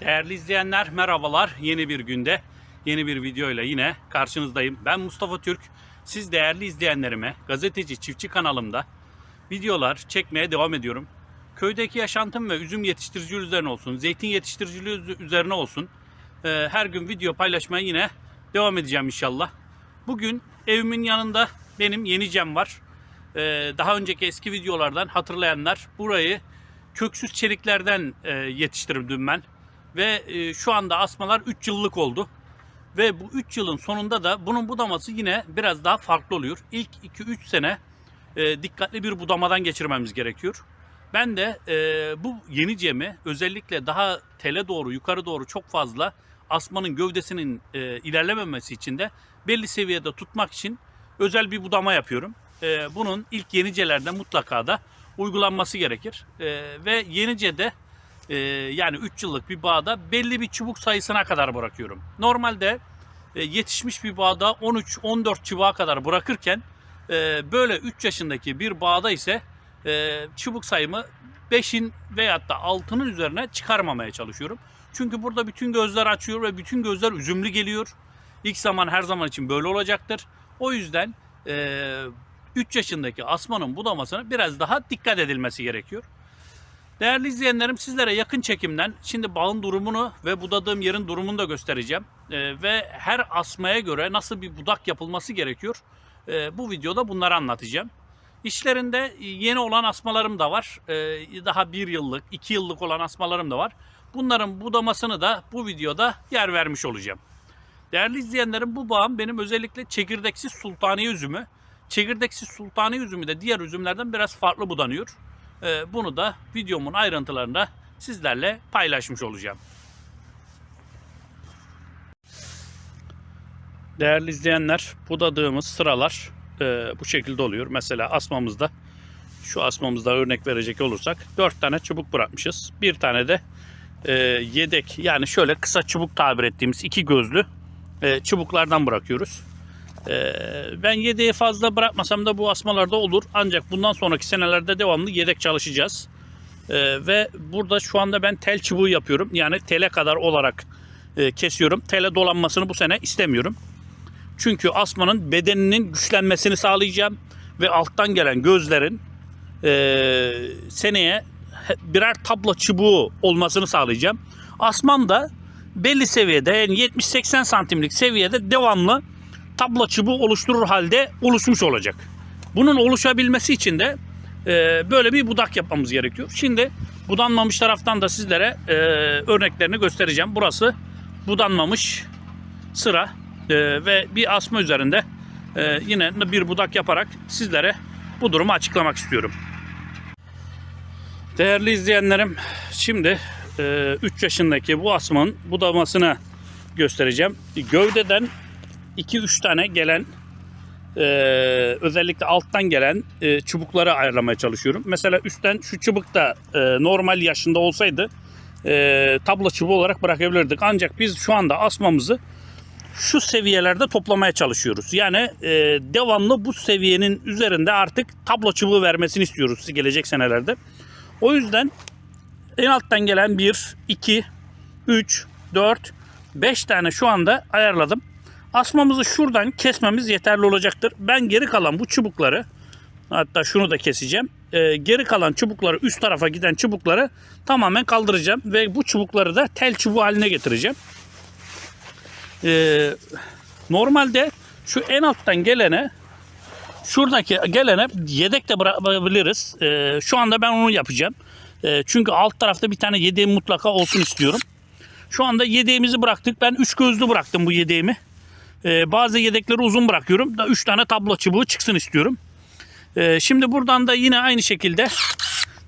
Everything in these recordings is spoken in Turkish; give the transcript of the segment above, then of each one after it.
Değerli izleyenler merhabalar. Yeni bir günde yeni bir videoyla yine karşınızdayım. Ben Mustafa Türk. Siz değerli izleyenlerime gazeteci çiftçi kanalımda videolar çekmeye devam ediyorum. Köydeki yaşantım ve üzüm yetiştiriciliği üzerine olsun, zeytin yetiştiriciliği üz- üzerine olsun. e, Her gün video paylaşmaya yine devam edeceğim inşallah. Bugün evimin yanında benim yenicem var. E, Daha önceki eski videolardan hatırlayanlar burayı köksüz çeliklerden e, yetiştirdim ben. Ve e, şu anda asmalar 3 yıllık oldu. Ve bu 3 yılın sonunda da bunun budaması yine biraz daha farklı oluyor. İlk 2-3 sene e, dikkatli bir budamadan geçirmemiz gerekiyor. Ben de e, bu yeni cemi özellikle daha tele doğru yukarı doğru çok fazla asmanın gövdesinin e, ilerlememesi için de belli seviyede tutmak için özel bir budama yapıyorum. E, bunun ilk yenicelerde mutlaka da uygulanması gerekir. E, ve yenicede e, yani 3 yıllık bir bağda belli bir çubuk sayısına kadar bırakıyorum. Normalde e, yetişmiş bir bağda 13-14 çubuğa kadar bırakırken e, böyle 3 yaşındaki bir bağda ise e, çubuk sayımı 5'in veyahut da 6'nın üzerine çıkarmamaya çalışıyorum. Çünkü burada bütün gözler açıyor ve bütün gözler üzümlü geliyor. İlk zaman her zaman için böyle olacaktır. O yüzden e, 3 yaşındaki asmanın budamasına biraz daha dikkat edilmesi gerekiyor. Değerli izleyenlerim sizlere yakın çekimden şimdi bağın durumunu ve budadığım yerin durumunu da göstereceğim. Ee, ve her asmaya göre nasıl bir budak yapılması gerekiyor. Ee, bu videoda bunları anlatacağım. İşlerinde yeni olan asmalarım da var. Ee, daha bir yıllık, iki yıllık olan asmalarım da var. Bunların budamasını da bu videoda yer vermiş olacağım. Değerli izleyenlerim bu bağım benim özellikle çekirdeksiz sultani üzümü. Çekirdeksiz sultani üzümü de diğer üzümlerden biraz farklı budanıyor. Ee, bunu da videomun ayrıntılarında sizlerle paylaşmış olacağım. Değerli izleyenler, budadığımız sıralar e, bu şekilde oluyor. Mesela asmamızda, şu asmamızda örnek verecek olursak 4 tane çubuk bırakmışız. Bir tane de e, yedek yani şöyle kısa çubuk tabir ettiğimiz iki gözlü e, çubuklardan bırakıyoruz. Ee, ben yedeği fazla bırakmasam da bu asmalarda olur. Ancak bundan sonraki senelerde devamlı yedek çalışacağız. Ee, ve burada şu anda ben tel çubuğu yapıyorum. Yani tele kadar olarak e, kesiyorum. Tele dolanmasını bu sene istemiyorum. Çünkü asmanın bedeninin güçlenmesini sağlayacağım. Ve alttan gelen gözlerin e, seneye birer tablo çubuğu olmasını sağlayacağım. Asmam da belli seviyede yani 70-80 santimlik seviyede devamlı tablo çubuğu oluşturur halde oluşmuş olacak. Bunun oluşabilmesi için de e, böyle bir budak yapmamız gerekiyor. Şimdi budanmamış taraftan da sizlere e, örneklerini göstereceğim. Burası budanmamış sıra e, ve bir asma üzerinde e, yine bir budak yaparak sizlere bu durumu açıklamak istiyorum. Değerli izleyenlerim şimdi 3 yaşındaki bu asmanın budamasını göstereceğim. Gövdeden 2-3 tane gelen e, özellikle alttan gelen e, çubukları ayarlamaya çalışıyorum. Mesela üstten şu çubuk da e, normal yaşında olsaydı e, tablo çubuğu olarak bırakabilirdik. Ancak biz şu anda asmamızı şu seviyelerde toplamaya çalışıyoruz. Yani e, devamlı bu seviyenin üzerinde artık tablo çubuğu vermesini istiyoruz gelecek senelerde. O yüzden en alttan gelen 1, 2, 3, 4, 5 tane şu anda ayarladım. Asmamızı şuradan kesmemiz yeterli olacaktır. Ben geri kalan bu çubukları hatta şunu da keseceğim. Ee, geri kalan çubukları üst tarafa giden çubukları tamamen kaldıracağım ve bu çubukları da tel çubuğu haline getireceğim. Ee, normalde şu en alttan gelene şuradaki gelene yedek de bırakabiliriz. Ee, şu anda ben onu yapacağım. Ee, çünkü alt tarafta bir tane yedeğim mutlaka olsun istiyorum. Şu anda yedeğimizi bıraktık. Ben 3 gözlü bıraktım bu yedeğimi. Ee, bazı yedekleri uzun bırakıyorum. Da 3 tane tablo çubuğu çıksın istiyorum. Ee, şimdi buradan da yine aynı şekilde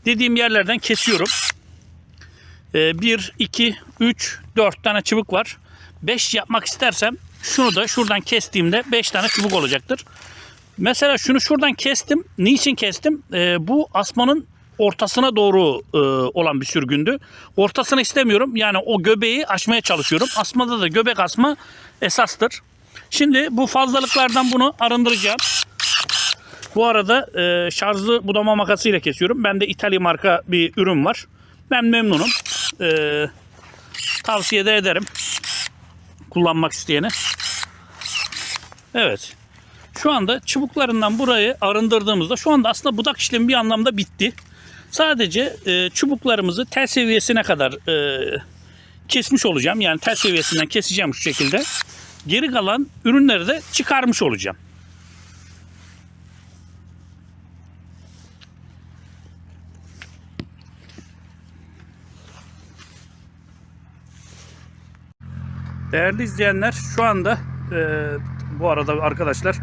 dediğim yerlerden kesiyorum. 1, 2, 3, 4 tane çubuk var. 5 yapmak istersem şunu da şuradan kestiğimde 5 tane çubuk olacaktır. Mesela şunu şuradan kestim. Niçin kestim? Ee, bu asmanın ortasına doğru e, olan bir sürgündü. Ortasını istemiyorum. Yani o göbeği açmaya çalışıyorum. Asmada da göbek asma esastır. Şimdi bu fazlalıklardan bunu arındıracağım. Bu arada e, şarjlı budama makasıyla kesiyorum. Bende İtalya marka bir ürün var. Ben memnunum. E, Tavsiye de ederim. Kullanmak isteyene. Evet. Şu anda çubuklarından burayı arındırdığımızda şu anda aslında budak işlemi bir anlamda bitti. Sadece e, çubuklarımızı tel seviyesine kadar e, kesmiş olacağım. Yani tel seviyesinden keseceğim şu şekilde. Geri kalan ürünleri de çıkarmış olacağım. Değerli izleyenler şu anda e, bu arada arkadaşlar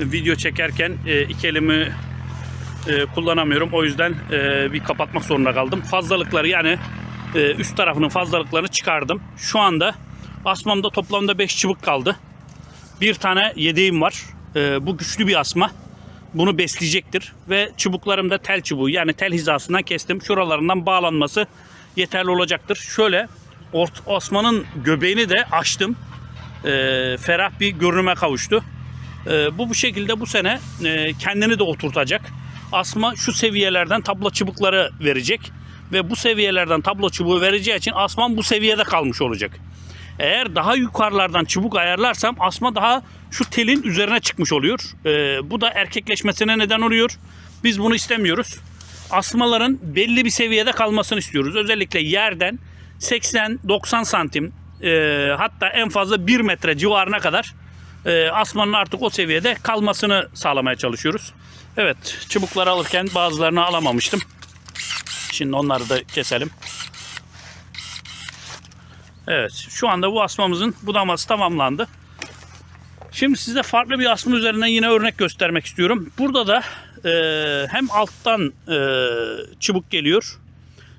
video çekerken e, iki elimi e, kullanamıyorum. O yüzden e, bir kapatmak zorunda kaldım. Fazlalıkları yani e, üst tarafının fazlalıklarını çıkardım. Şu anda asmamda toplamda 5 çubuk kaldı. Bir tane yedeğim var. E, bu güçlü bir asma. Bunu besleyecektir. Ve çubuklarımda tel çubuğu yani tel hizasından kestim. Şuralarından bağlanması yeterli olacaktır. Şöyle ort asmanın göbeğini de açtım. E, ferah bir görünüme kavuştu. E, bu bu şekilde bu sene e, kendini de oturtacak. Asma şu seviyelerden tablo çubukları verecek ve bu seviyelerden tablo çubuğu vereceği için asman bu seviyede kalmış olacak. Eğer daha yukarılardan çubuk ayarlarsam asma daha şu telin üzerine çıkmış oluyor. E, bu da erkekleşmesine neden oluyor. Biz bunu istemiyoruz. Asmaların belli bir seviyede kalmasını istiyoruz. Özellikle yerden 80-90 santim e, hatta en fazla 1 metre civarına kadar e, asmanın artık o seviyede kalmasını sağlamaya çalışıyoruz. Evet çubukları alırken bazılarını alamamıştım. Şimdi onları da keselim. Evet şu anda bu asmamızın budaması tamamlandı. Şimdi size farklı bir asma üzerinden yine örnek göstermek istiyorum. Burada da e, hem alttan e, çubuk geliyor.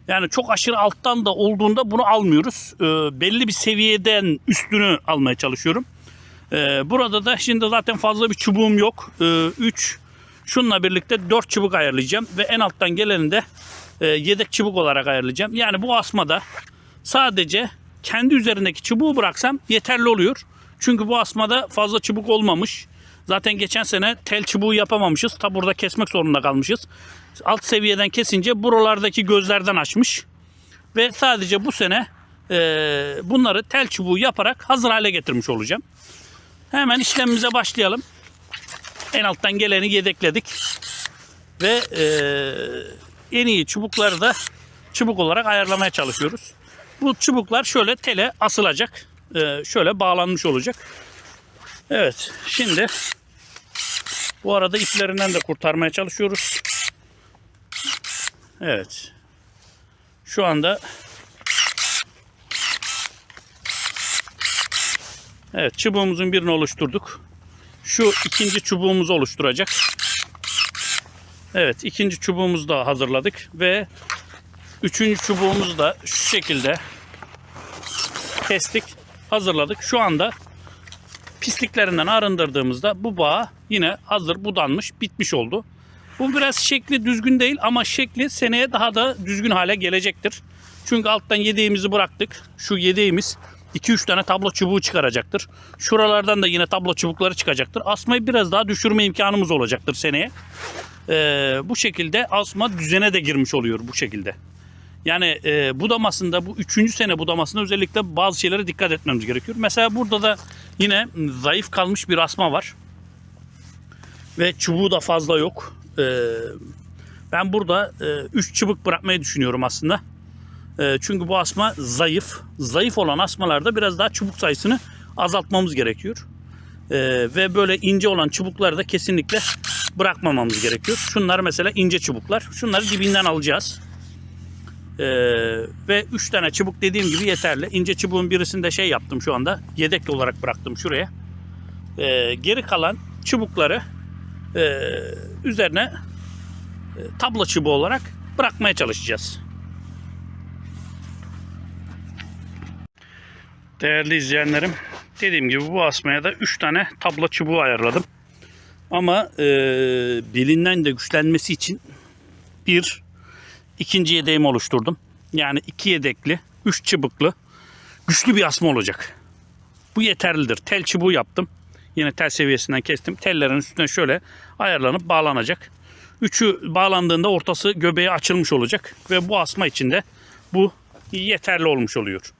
Yani çok aşırı alttan da olduğunda bunu almıyoruz. E, belli bir seviyeden üstünü almaya çalışıyorum. E, burada da şimdi zaten fazla bir çubuğum yok. 3 şununla birlikte 4 çubuk ayarlayacağım. Ve en alttan geleni de e, yedek çubuk olarak ayarlayacağım. Yani bu asmada sadece kendi üzerindeki çubuğu bıraksam yeterli olur. Çünkü bu asmada fazla çubuk olmamış. Zaten geçen sene tel çubuğu yapamamışız. Ta burada kesmek zorunda kalmışız. Alt seviyeden kesince buralardaki gözlerden açmış. Ve sadece bu sene e, bunları tel çubuğu yaparak hazır hale getirmiş olacağım. Hemen işlemimize başlayalım. En alttan geleni yedekledik. Ve e, en iyi çubukları da çubuk olarak ayarlamaya çalışıyoruz. Bu çubuklar şöyle tele asılacak. E, şöyle bağlanmış olacak. Evet şimdi bu arada iplerinden de kurtarmaya çalışıyoruz. Evet. Şu anda Evet çubuğumuzun birini oluşturduk. Şu ikinci çubuğumuzu oluşturacak. Evet ikinci çubuğumuzu da hazırladık ve üçüncü çubuğumuzu da şu şekilde kestik hazırladık. Şu anda pisliklerinden arındırdığımızda bu bağ yine hazır budanmış bitmiş oldu. Bu biraz şekli düzgün değil ama şekli seneye daha da düzgün hale gelecektir. Çünkü alttan yedeğimizi bıraktık. Şu yedeğimiz 2-3 tane tablo çubuğu çıkaracaktır. Şuralardan da yine tablo çubukları çıkacaktır. Asmayı biraz daha düşürme imkanımız olacaktır seneye. Ee, bu şekilde asma düzene de girmiş oluyor bu şekilde. Yani e, budamasında bu üçüncü sene budamasında özellikle bazı şeylere dikkat etmemiz gerekiyor. Mesela burada da yine zayıf kalmış bir asma var. Ve çubuğu da fazla yok. E, ben burada 3 e, çubuk bırakmayı düşünüyorum aslında. E, çünkü bu asma zayıf. Zayıf olan asmalarda biraz daha çubuk sayısını azaltmamız gerekiyor. E, ve böyle ince olan çubukları da kesinlikle bırakmamamız gerekiyor. Şunlar mesela ince çubuklar. Şunları dibinden alacağız. Ee, ve 3 tane çubuk dediğim gibi yeterli. İnce çubuğun birisini de şey yaptım şu anda. Yedek olarak bıraktım şuraya. Ee, geri kalan çubukları e, üzerine e, tablo çubuğu olarak bırakmaya çalışacağız. Değerli izleyenlerim, dediğim gibi bu asmaya da 3 tane tablo çubuğu ayarladım. Ama e, belinden de güçlenmesi için bir ikinci yedeğimi oluşturdum. Yani iki yedekli, üç çubuklu güçlü bir asma olacak. Bu yeterlidir. Tel çubuğu yaptım. Yine tel seviyesinden kestim. Tellerin üstüne şöyle ayarlanıp bağlanacak. Üçü bağlandığında ortası göbeğe açılmış olacak. Ve bu asma içinde bu yeterli olmuş oluyor.